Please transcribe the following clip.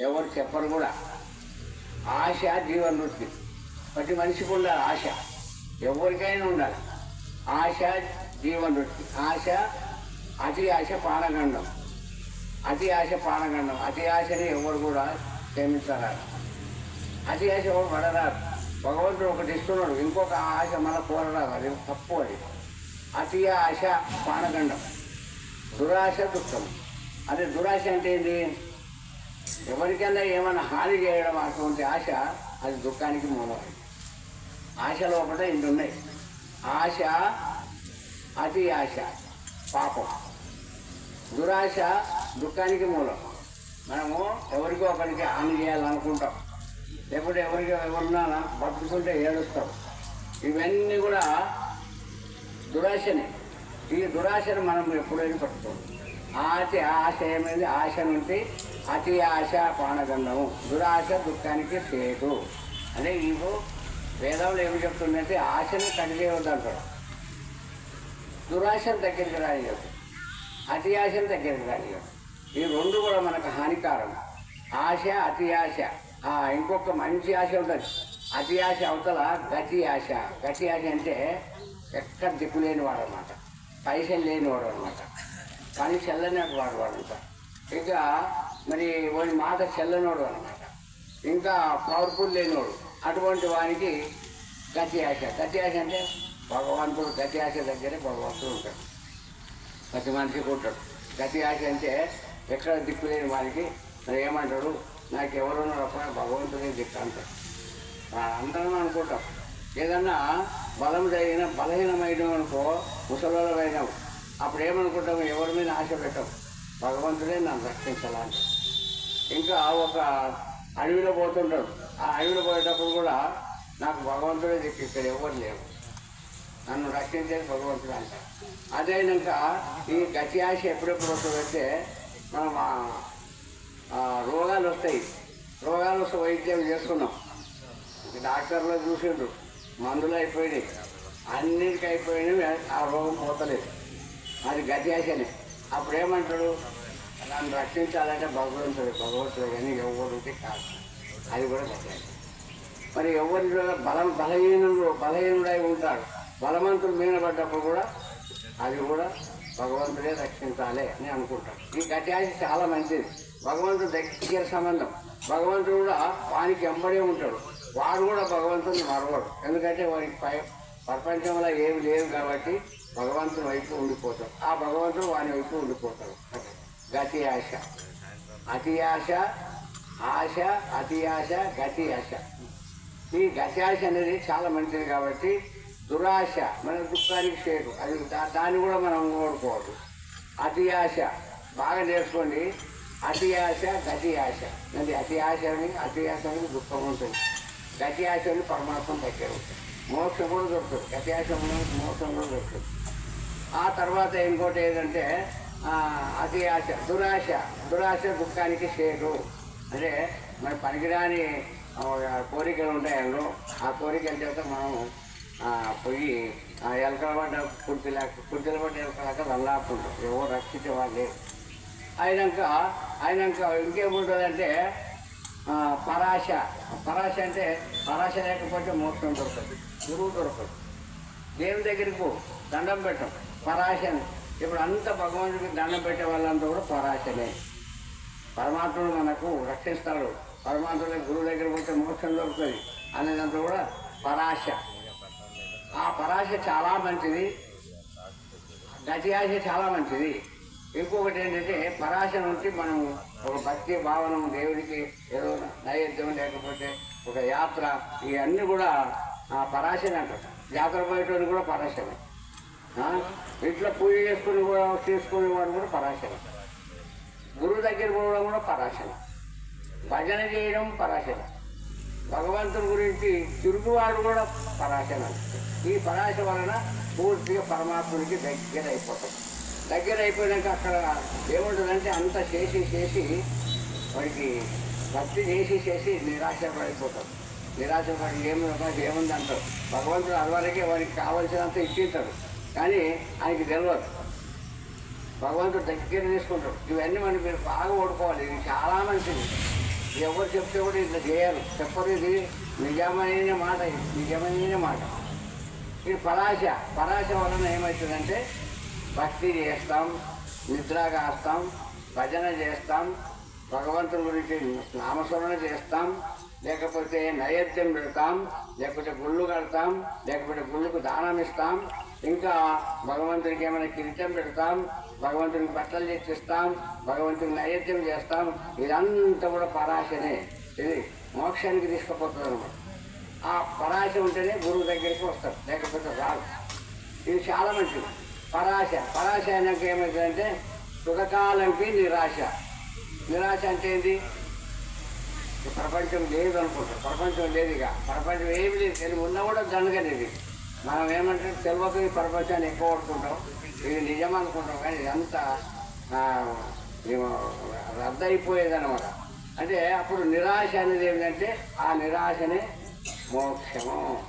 ఎవరు చెప్పరు కూడా. ఆశ జీవన వృత్తి. ప్రతి మనిషికి ఉండాలి ఆశ. ఎవరికైనా ఉండాలి. ఆశ జీవన వృత్తి. ఆశ అతి ఆశ పానగండం అతి ఆశ పానగండం అతి ఆశని ఎవరు కూడా క్షమించరారు అతి ఆశ ఎవరు పడరారు భగవంతుడు ఒకటి ఇస్తున్నాడు. ఇంకొక ఆశ మన కోరరాదు. అది తప్పు అది. అతి ఆశ పానగండం దురాశ దుఃఖం. అదే దురాశ అంటే ఏంటి ఎవరికైనా ఏమైనా హాని చేయడం అటువంటి ఆశ అది దుఃఖానికి మూలం. ఆశ లోపల ఇంటి ఉన్నాయి. ఆశ అతి ఆశ పాపం. దురాశ దుఃఖానికి మూలం. మనము ఎవరికో ఒకరికి హాని చేయాలనుకుంటాం. లేకపోతే ఎవరికి ఎవరున్నా బతుకుంటే ఏడుస్తాం. ఇవన్నీ కూడా దురాశనే. ఈ దురాశను మనం ఎప్పుడైనా పట్టుకోం ఆశ ఆశ ఏమైంది? ఆశ నుండి అతి ఆశ పానగంధము. దురాశ దుఃఖానికి చేటు అంటే ఇప్పుడు వేదంలో ఏమి చెప్తుందంటే ఆశని కడిగేయవద్దు అంటాడు. దురాశను దగ్గరికి రానియదు అతి ఆశను దగ్గరికి రానియదు ఈ రెండు కూడా మనకు హానికారం. ఆశ అతి ఆశ ఇంకొక మంచి ఆశ ఉంటుంది అతి ఆశ అవతల గతి ఆశ. గతి ఆశ అంటే ఎక్కడ దిక్కు లేనివాడు అనమాట పైసలు లేనివాడు అనమాట కానీ చెల్లని వాడు వాడంట. ఇంకా మరి వాడి మాట చెల్లనోడు అనమాట ఇంకా పవర్ఫుల్ లేనివాడు అటువంటి వానికి గతి ఆశ. గతి ఆశ అంటే భగవంతుడు గతి ఆశ దగ్గరే భగవంతుడు ఉంటాడు. ప్రతి మనిషికి ఉంటాడు. గతి ఆశ అంటే ఎక్కడ దిక్కు లేని వారికి మరి ఏమంటాడు? నాకు ఎవరున్నారు అప్పుడు భగవంతుడే దిక్కు అంటాడు. అందరం అనుకుంటాం. ఏదన్నా బలం జరిగిన బలహీనమైన అనుకో ముసలిమైనావు అప్పుడు ఏమనుకుంటాము ఎవరి మీద ఆశ పెట్టాం? భగవంతుడే నన్ను రక్షించాలంటే ఇంకా ఒక అడవిలో పోతుంటాడు. ఆ అడవిలో పోయేటప్పుడు కూడా నాకు భగవంతుడే చెప్పి ఇక్కడ ఎవరు లేవు నన్ను రక్షించేది భగవంతుడు అంట. అదైనాక ఈ గతి ఆశ ఎప్పుడెప్పుడు వస్తుందంటే మనం రోగాలు వస్తాయి. రోగాలు వస్తే వైద్యం చేసుకున్నాం డాక్టర్లో చూసిండ్రు. మందులు అయిపోయినాయి. అన్నిటికీ అయిపోయినాయి ఆ రోగం పోతలేదు. అది గతి ఆశనే. అప్పుడు ఏమంటాడు? నన్ను రక్షించాలంటే భగవంతుడు భగవంతుడు కానీ ఎవరుంటే కాదు. అది కూడా గతి మరి ఎవరి బలం బలహీనుడు బలహీనుడై ఉంటాడు బలవంతుడు మీద పడ్డప్పుడు కూడా అది కూడా భగవంతుడే రక్షించాలి అని అనుకుంటాడు. ఈ గట్యాసి చాలా మంచిది. భగవంతుడు దగ్గర సంబంధం. భగవంతుడు కూడా వానికి ఎంబడే ఉంటాడు. వాడు కూడా భగవంతుని మరవడు. ఎందుకంటే వారికి పై ప్రపంచంలో ఏమి లేదు కాబట్టి భగవంతుని వైపు ఉండిపోతాడు. ఆ భగవంతుడు వాని వైపు ఉండిపోతాడు. గతి ఆశ. అతి ఆశ ఆశ అతి ఆశ గతి ఆశ. ఈ గతి ఆశ అనేది చాలా మంచిది కాబట్టి దురాశ మన దుఃఖానికి చేరు అది దాన్ని కూడా మనం ఓడుకోవద్దు అతి ఆశ బాగా నేర్చుకోండి. అతి ఆశ గతి ఆశ. అది అతి ఆశ అని అతి ఆశ అనేది దుఃఖం ఉంటుంది. గతి ఆశ అని పరమాత్మ దగ్గర ఉంటుంది. మోక్షం కూడా దొరుకుతుంది. గతి ఆశ మోక్షం కూడా దొరుకుతుంది. ఆ తర్వాత ఇంకోటి ఏంటంటే అతి ఆశ దురాశ దురాశ దుఃఖానికి చేరు అంటే మన పనికిరాని కోరికలు ఉంటాయి అందులో. ఆ కోరికల చేత మనం పోయి ఎలకల పడ్డ కుర్చీల కుర్చీల పడ్డ ఎలకలాక వల్లాపుంటాం ఎవరు రక్షించే వాళ్ళు అయినాక అయినాక ఇంకేముంటుందంటే పరాశ. పరాశ అంటే పరాశ లేకపోతే మోక్షం దొరకదు. గురువు దొరకదు. దేవుని దగ్గరికి పో దండం పెట్టం. పరాశని ఇప్పుడు అంత భగవంతుడికి దండం పెట్టే వాళ్ళంతా కూడా పరాశనే. పరమాత్ముడు మనకు రక్షిస్తాడు. పరమాత్ముడు గురువు దగ్గర పోతే మోక్షం దొరుకుతుంది అనేదంతా కూడా పరాశ. ఆ పరాశ చాలా మంచిది. గతియాశ చాలా మంచిది. ఇంకొకటి ఏంటంటే పరాశ నుంచి మనం ఒక భక్తి భావన దేవుడికి ఏదో నైవేద్యం లేకపోతే ఒక యాత్ర ఇవన్నీ కూడా ఆ పరాశనే అంటారు. జాతర పోయేటోడు కూడా పరాశనే. ఇంట్లో పూజ చేసుకుని కూడా చేసుకునే వాడు కూడా పరాశర. గురువు దగ్గర పోవడం కూడా పరాశర. భజన చేయడం పరాశర. భగవంతుడి గురించి తిరుగువాడు కూడా పరాశర. ఈ పరాశ వలన పూర్తిగా పరమాత్మునికి దగ్గర అయిపోతాం దగ్గర అయిపోయినాక అక్కడ ఏముంటుందంటే అంత చేసి చేసి వాడికి భక్తి చేసి చేసి నిరాశపడిపోతాడు నిరాశపడి ఏమి ఏముంది అంటారు. భగవంతుడు అదివరకే వారికి కావలసినంత ఇచ్చింటాడు. కానీ ఆయనకి తెలియదు భగవంతుడు దగ్గర తీసుకుంటాడు. ఇవన్నీ మనం మీరు బాగా ఓడుకోవాలి. ఇది చాలా మంచిది. ఎవరు చెప్తే కూడా ఇట్లా చేయాలి చెప్పరు ఇది నిజమైన మాట ఇది. నిజమైన మాట. ఇది పరాశ పరాశ వలన ఏమవుతుందంటే భక్తి చేస్తాం నిద్రగాస్తాం భజన చేస్తాం భగవంతుని గురించి నామస్మరణ చేస్తాం లేకపోతే నైవేద్యం పెడతాం లేకపోతే గుళ్ళు కడతాం లేకపోతే గుళ్ళకు దానం ఇస్తాం ఇంకా భగవంతునికి ఏమైనా కిరీటం పెడతాం భగవంతునికి బట్టలు తెచ్చిస్తాం భగవంతుని నైవేద్యం చేస్తాం ఇదంతా కూడా పరాశనే. ఇది మోక్షానికి తీసుకుపోతుంది అనమాట ఆ పరాశ ఉంటేనే గురువు దగ్గరికి వస్తారు లేకపోతే రాదు ఇది చాలా మంచిది. పరాశ. పరాశ అయినాక ఏమవుతుందంటే సుఖకాలంకి నిరాశ. నిరాశ అంటే ఏంటి ప్రపంచం లేదు అనుకుంటాం ప్రపంచం లేదు ఇక. ప్రపంచం ఏమి లేదు. తెలివి ఉన్నా కూడా దండగనేది మనం ఏమంటే తెలియక ఈ ప్రపంచాన్ని ఎక్కువ పడుకుంటాం ఇది నిజం అనుకుంటాం. కానీ ఇదంతా ఆ, అనమాట రద్దయిపోయేదన్నమాట. అంటే అప్పుడు నిరాశ అనేది ఏంటంటే ఆ నిరాశనే మోక్షము.